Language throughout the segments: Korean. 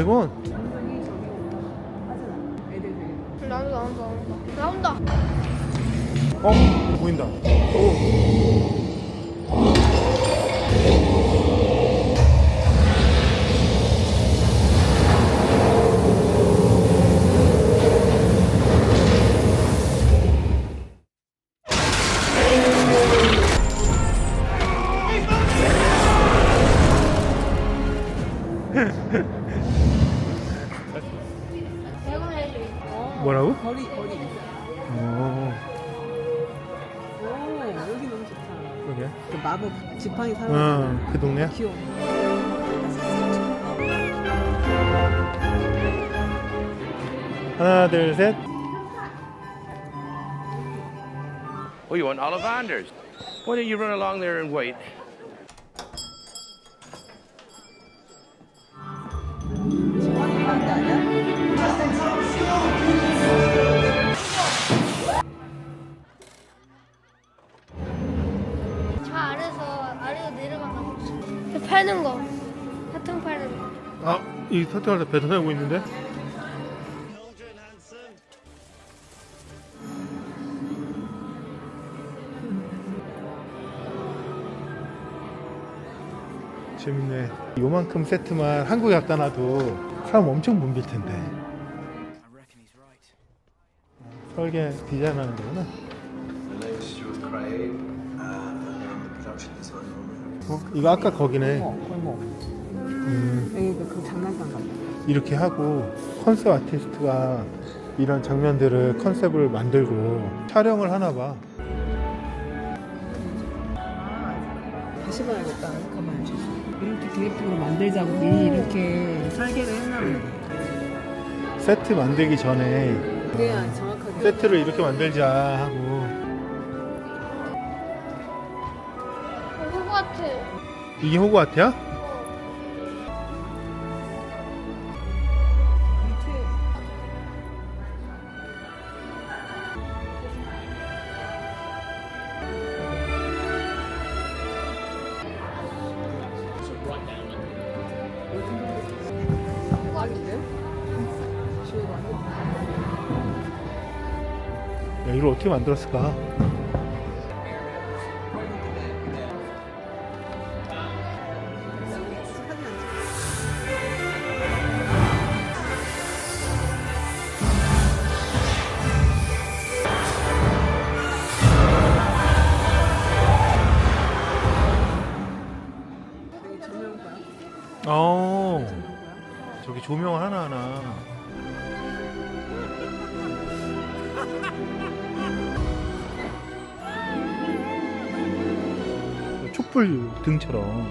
여기 드래곤? 나온다 나온다 나온다 나온다 어 보인다. 오. 대본 해줘 뭐라고? 거리 거리. 어 오 여기 너무 좋다. 그러게. 그 마법 지팡이 사용. 어, 그 동네야? 귀여워. 하나, 둘, 셋. Oh, you want Ollivanders? Why don't you run along there and wait? 이 사탕을 다 뱉어내고 있는데? 재밌네. 요만큼 세트만 한국에 갖다 놔도 사람 엄청 붐빌 텐데. 설계 디자인하는 거구나. 어, 이거 아까 거기네. 어. 음, 그, 그 장난감 같아. 이렇게 하고 컨셉 아티스트가 이런 장면들을 컨셉을 만들고 촬영을 하나 봐. 다시 봐야겠다. 가만. 이렇게 디렉팅으로 만들자고 미리 이렇게 설계를 했나 보네. 세트 만들기 전에 그래야 정확하게. 세트를 이렇게 만들자 하고 어, 호그와트 이게 호그와트야? 야, 이걸 어떻게 만들었을까? 촛불 등처럼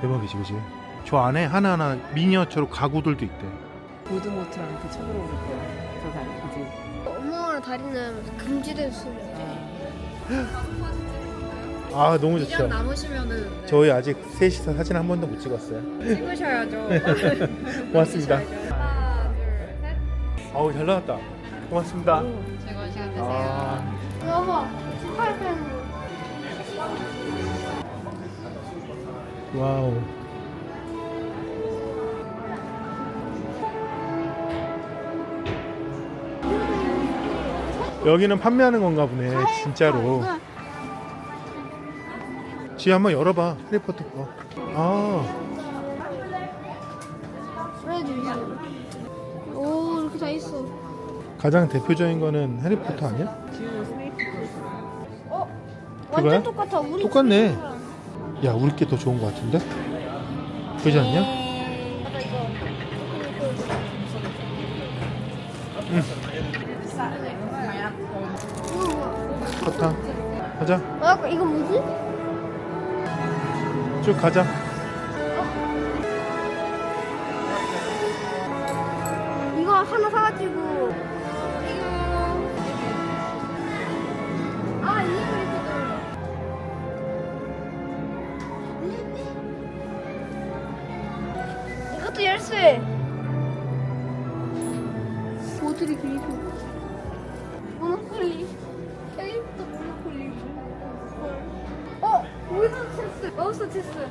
대박이지, 그지? 저 안에 하나하나 미니어처로 가구들도 있대. 보드모트랑 그 쳐들어올 거야. 저 다리, 그지? 엄마랑 다리는 금지된 수를 아, 너무 좋죠. 남으시면은 저희 아직 셋이서 사진 한 번도 못 찍었어요. 찍으셔야죠. 고맙습니다. 하나, 둘, 셋. 아우, 잘 나왔다. 고맙습니다. 즐거운 시간 되세요. 아, 여보 18pen 와우. 여기는 판매하는 건가 보네, 진짜로. 지 한번 열어봐, 해리포터 거. 아, 오 이렇게 다 있어 가장 대표적인 거는 해리포터 아니야? 어? 그거야? 완전 똑같아 우리 똑같네. 집이랑. 야, 우리 게 더 좋은 거 같은데? 그러지 않냐? 맞아 이거 이거 뭐야? 사탕. 가자. 아 이거 뭐지? 쭉 가자. 이것도 열쇠. 모두리 그리고 모노폴리. 여기도 모노폴리. 어, 우유선 체스, 마우스 체스.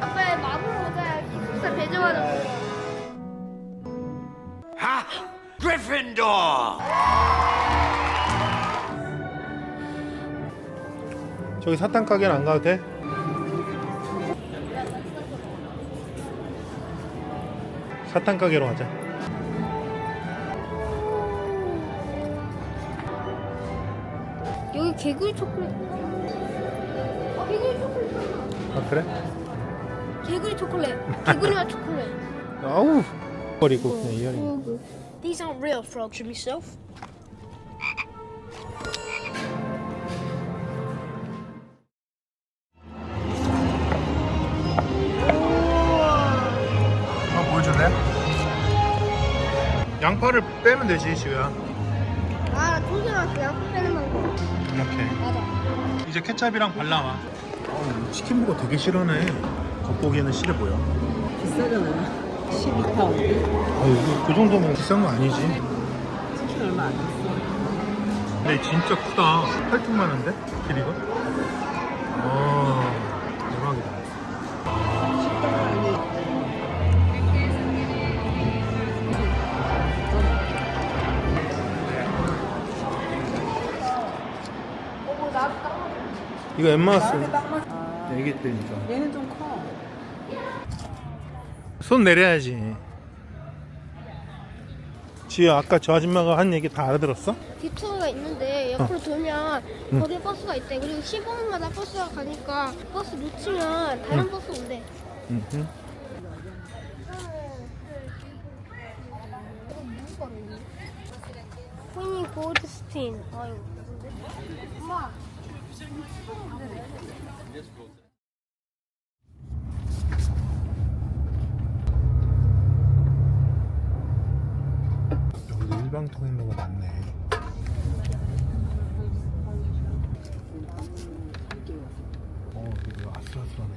아빠의 마법 모자 기숙사 배정하는 거. 하! 그리핀도! 저기 사탕 가게는 안 가도 돼? 사탕 가게로 가자. 여기 개구리 초콜릿. 어, 개구리 초콜릿. 아 그래? 개구리 초콜릿. 개구리맛 초콜릿. 아우 버리고 그냥 이어링. These aren't real frogs, yourself. 양파를 빼면 되지 지우야. 아, 통장학교 양파 빼는 방법. 이렇게. 맞아. 이제 케찹이랑 발라와. 치킨 버거 되게 싫어하네. 겉보기에는 싫어 보여. 비싸잖아요 12파운드 아 이거 그 정도면 비싼 거 아니지? 치킨 얼마 안 했어 근데 진짜 크다. 팔뚝만 한데? 길이가? 아 이거 엠마스 애기 때니까 얘는 좀 커 손 내려야지 지효 아까 저 아줌마가 한 얘기 다 알아들었어? 디투어가 있는데 옆으로 돌면 거기에 버스가 있대. 그리고 15분마다 버스가 가니까 버스 놓치면 다른 버스 온대. 응. 코인이 골드스틴. 아유, 무슨데? 엄마. 여기도 일방통 있는 거 많네. 어 이거 아슬아슬하네.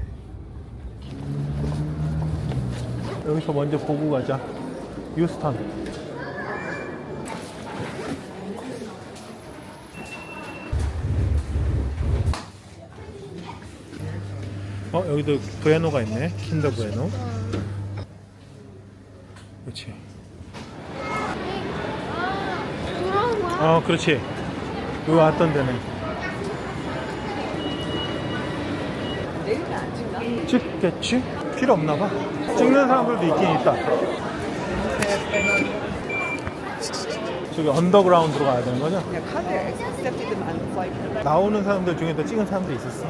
여기서 먼저 보고 가자. 유스턴 어 여기도 부에노가 있네 킨더 부에노 그렇지? 어, 그렇지. 여기 왔던 찍나? 찍겠지? 필요 없나 봐. 찍는 사람들도 있긴 있다. 저기 언더그라운드로 가야 되는 거죠? 나오는 사람들 중에도 찍은 사람도 있었어.